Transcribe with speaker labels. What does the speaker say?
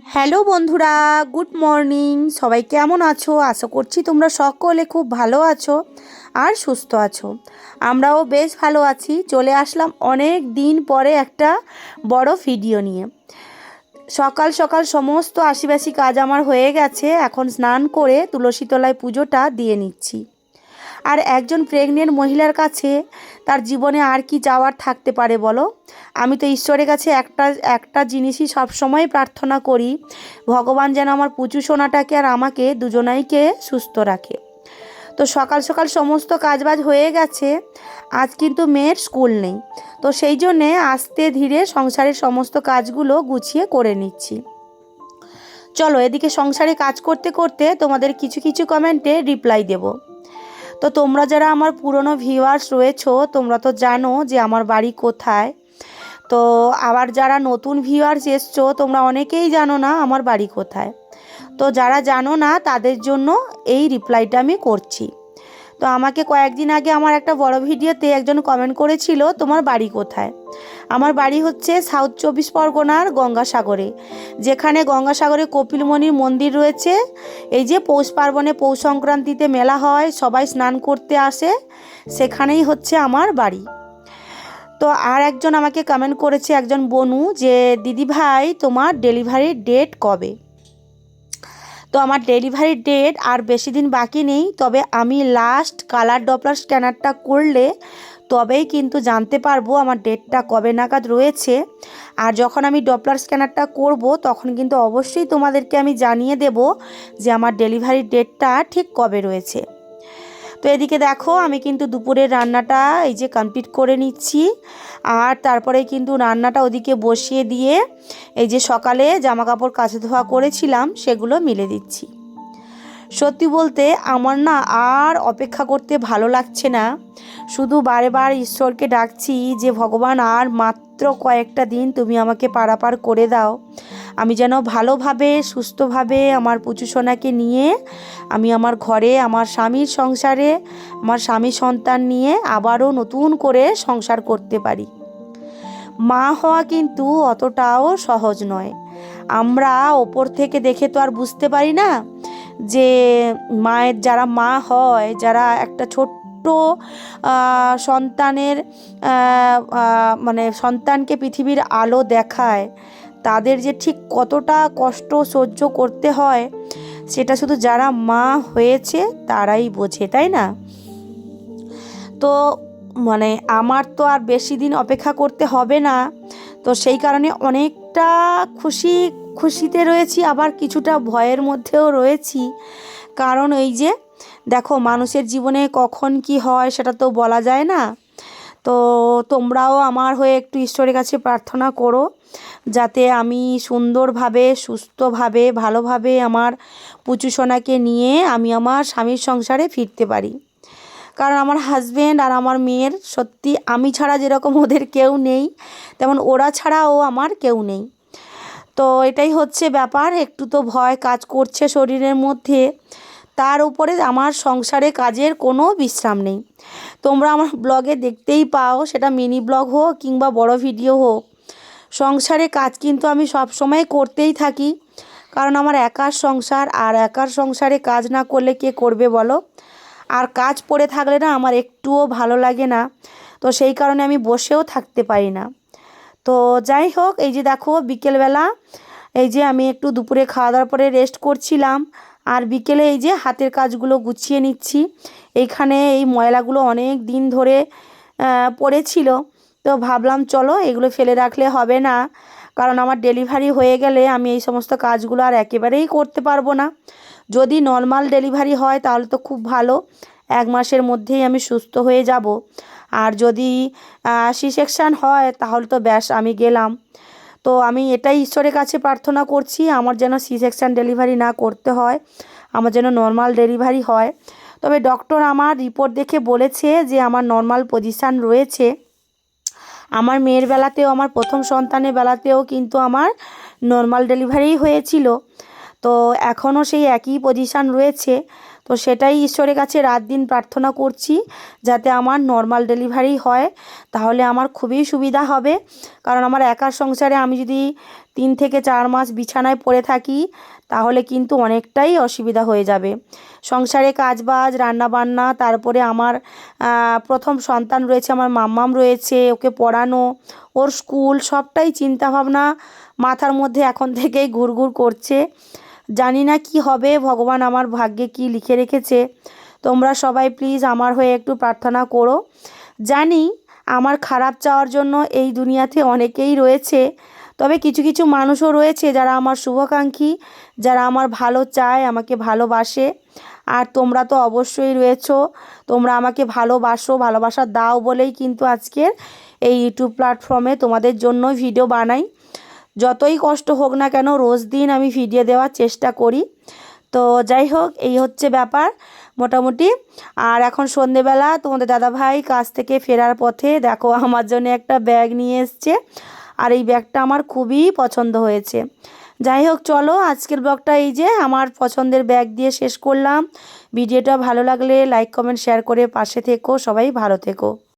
Speaker 1: Hello বন্ধুরা, good morning. সবাই কেমন আছো? আশা করছি তোমরা সকলে খুব ভালো আছো আর সুস্থ আছো। আমরাও বেশ ভালো আছি। চলে আসলাম অনেক দিন পরে একটা বড় ভিডিও নিয়ে। সকাল সকাল সমস্ত আশিবাসী কাজ আমার হয়ে গেছে। এখন স্নান করে তুলসী তলায় পুজোটা দিয়ে নিচ্ছি। আর একজন প্রেগনেন্ট মহিলার কাছে তার জীবনে আর কি যাওয়ার থাকতে পারে বলো? আমি তো ঈশ্বরের কাছে একটা একটা জিনিসই সবসময় প্রার্থনা করি, ভগবান যেন আমার পুচু সোনাটাকে আর আমাকে দুজনাইকে সুস্থ রাখে। তো সকাল সকাল সমস্ত কাজবাজ হয়ে গেছে, আজ কিন্তু মেয়ের স্কুল নেই। তো সেই জন্যে আস্তে ধীরে সংসারের সমস্ত কাজগুলো গুছিয়ে করে নিচ্ছি। চলো এদিকে সংসারে কাজ করতে করতে তোমাদের কিছু কিছু কমেন্টে রিপ্লাই দেবো। তো তোমরা যারা আমার পুরনো ভিউয়ার্স রয়েছো, তোমরা তো জানো যে আমার বাড়ি কোথায়। তো আবার যারা নতুন ভিউয়ার্স এসছো, তোমরা অনেকেই জানো না আমার বাড়ি কোথায়। তো যারা জানো না, তাদের জন্য এই রিপ্লাইটা আমি করছি। তো আমাকে কয়েকদিন আগে আমার একটা বড় ভিডিওতে একজন কমেন্ট করেছিল, তোমার বাড়ি কোথায়? আমার বাড়ি হচ্ছে সাউথ চব্বিশ পরগনার গঙ্গাসাগরে, যেখানে গঙ্গাসাগরে কপিলমণির মন্দির রয়েছে। এই যে পৌষ পার্বণে পৌষ সংক্রান্তিতে মেলা হয়, সবাই স্নান করতে আসে, সেখানেই হচ্ছে আমার বাড়ি। তো আর একজন আমাকে কমেন্ট করেছে, একজন বনু, যে দিদি ভাই তোমার ডেলিভারির ডেট কবে? তো আমার ডেলিভারি ডেট আর বেশি দিন বাকি নেই। তবে আমি লাস্ট কালার ডপলার স্ক্যানারটা করলে তবেই কিন্তু জানতে পারব আমার ডেটটা কবে নাগাদ রয়েছে। আর যখন আমি ডপলার স্ক্যানারটা করব, তখন কিন্তু অবশ্যই তোমাদেরকে আমি জানিয়ে দেব যে আমার ডেলিভারি ডেটটা ঠিক কবে রয়েছে। তো এদিকে দেখো, আমি কিন্তু দুপুরের রান্নাটা এই যে কমপ্লিট করে নিচ্ছি। আর তারপরে কিন্তু রান্নাটা ওদিকে বসিয়ে দিয়ে এই যে সকালে জামা কাপড় কাচে ধোয়া করেছিলাম, সেগুলো মিলে দিচ্ছি। সত্যি বলতে আমার না আর অপেক্ষা করতে ভালো লাগছে না। শুধু বারে বার ঈশ্বরকে ডাকছি যে, ভগবান, আর মাত্র কয়েকটা দিন তুমি আমাকে পারাপার করে দাও। আমি যেন ভালোভাবে, সুস্থভাবে আমার পুচু সোনাকে নিয়ে আমি আমার ঘরে, আমার স্বামীর সংসারে, আমার স্বামী সন্তান নিয়ে আবারও নতুন করে সংসার করতে পারি। মা হওয়া কিন্তু অতটাও সহজ নয়। আমরা ওপর থেকে দেখে তো আর বুঝতে পারি না যে মায়ের যারা মা হয়, যারা একটা ছোট্ট সন্তানের মানে সন্তানকে পৃথিবীর আলো দেখায়, তাদের যে ঠিক কতটা কষ্ট সহ্য করতে হয় সেটা শুধু যারা মা হয়েছে তারাই বোঝে, তাই না? তো মানে আমার তো আর বেশি দিন অপেক্ষা করতে হবে না। তো সেই কারণে অনেকটা খুশি, খুশিতে রয়েছি, আবার কিছুটা ভয়ের মধ্যেও রয়েছি। কারণ এই যে, দেখো, মানুষের জীবনে কখন কি হয় সেটা তো বলা যায় না। তো তোমরাও আমার হয়ে একটু ঈশ্বরের কাছে প্রার্থনা করো, যাতে আমি সুন্দরভাবে, সুস্থভাবে, ভালোভাবে আমার পুচু সোনাকে নিয়ে আমি আমার স্বামীর সংসারে ফিরতে পারি। কারণ আমার হাজব্যান্ড আর আমার মেয়ের সত্যি আমি ছাড়া যেরকম ওদের কেউ নেই, তেমন ওরা ছাড়াও আমার কেউ নেই। তো এটাই হচ্ছে ব্যাপার, একটু তো ভয় কাজ করছে শরীরের মধ্যে। তার উপরে আমার সংসারে কাজের কোনো বিশ্রাম নেই। তোমরা আমার ব্লগে দেখতেই পাও, সেটা মিনি ব্লগ হোক কিংবা বড় ভিডিও হোক। সংসারে কাজ কিন্তু আমি সব সময় করতেই থাকি, কারণ আমার একার সংসার আর একার সংসারে কাজ না করলে কে করবে বলো? আর কাজ পড়ে থাকলে না আমার একটুও ভালো লাগে না, তো সেই কারণে আমি বসেও থাকতে পারি না। তো যাই হোক, এই যে দেখো বিকেলবেলা, এই যে আমি একটু দুপুরে খাওয়া দাওয়ার পরে রেস্ট করছিলাম আর বিকেলে এই যে হাতের কাজগুলো গুছিয়ে নিচ্ছি। এইখানে এই ময়লাগুলো অনেক দিন ধরে পড়েছিল। তো ভাবলাম, চলো এগুলো ফেলে রাখলে হবে না। কারণ আমার ডেলিভারি হয়ে গেলে আমি এই সমস্ত কাজগুলো আর একেবারেই করতে পারব না। যদি নর্মাল ডেলিভারি হয়, তাহলে তো খুব ভালো। এক মাসের মধ্যেই আমি সুস্থ হয়ে যাব। আর যদি সি সেকশান হয়, তাহলে তো ব্যাস আমি গেলাম। তো আমি এটাই ঈশ্বরের কাছে প্রার্থনা করছি, আমার যেন সি সেকশান ডেলিভারি না করতে হয়, আমার যেন নর্মাল ডেলিভারি হয়। তবে ডক্টর আমার রিপোর্ট দেখে বলেছে যে আমার নর্মাল পজিশান রয়েছে। আমার মেয়ের বেলাতেও, আমার প্রথম সন্তানের বেলাতেও কিন্তু আমার নর্মাল ডেলিভারিই হয়েছিল। তো এখনও সেই একই পজিশান রয়েছে। তো সেটাই ঈশ্বরের কাছে রাত দিন প্রার্থনা করছি যাতে আমার নর্মাল ডেলিভারি হয়। তাহলে আমার খুবই সুবিধা হবে। কারণ আমার একার সংসারে আমি যদি তিন থেকে চার মাস বিছানায় পড়ে থাকি, তাহলে কিন্তু অনেকটাই অসুবিধা হয়ে যাবে। সংসারে কাজবাজ, রান্নাবান্না, তারপরে আমার প্রথম সন্তান রয়েছে, আমার মাম্মাম রয়েছে, ওকে পড়ানো, ওর স্কুল সবটাই চিন্তাভাবনা মাথার মধ্যে এখন থেকেই ঘুরঘুর করছে। জানি না কি হবে, ভগবান আমার ভাগ্যে কি লিখে রেখেছে। তোমরা সবাই প্লিজ আমার হয়ে একটু প্রার্থনা করো। জানি আমার খারাপ চাওয়ার জন্য এই দুনিয়াতে অনেকেই রয়েছে, তবে কিছু কিছু মানুষও রয়েছে যারা আমার শুভাকাঙ্ক্ষী, যারা আমার ভালো চায়, আমাকে ভালোবাসে। আর তোমরা তো অবশ্যই রয়েছো, তোমরা আমাকে ভালোবাসো, ভালোবাসা দাও বলেই কিন্তু আজকের এই ইউটিউব প্ল্যাটফর্মে তোমাদের জন্য ভিডিও বানাই। যতই কষ্ট হোক না কেন রোজ দিন আমি ভিডিও দেওয়ার চেষ্টা করি। তো যাই হোক, এই হচ্ছে ব্যাপার মোটামুটি। আর এখন সন্ধেবেলা, তোমাদের দাদাভাই কাজ থেকে ফেরার পথে দেখো আমার জন্য একটা ব্যাগ নিয়ে এসছে। আর এই ব্যাগটা আমার খুবই পছন্দ হয়েছে। যাই হোক, চলো আজকের ব্লগটা এই যে, আমার পছন্দের ব্যাগ দিয়ে শেষ করলাম। ভিডিওটা ভালো লাগলে লাইক কমেন্ট শেয়ার করে পাশে থেকো। সবাই ভালো থেকো।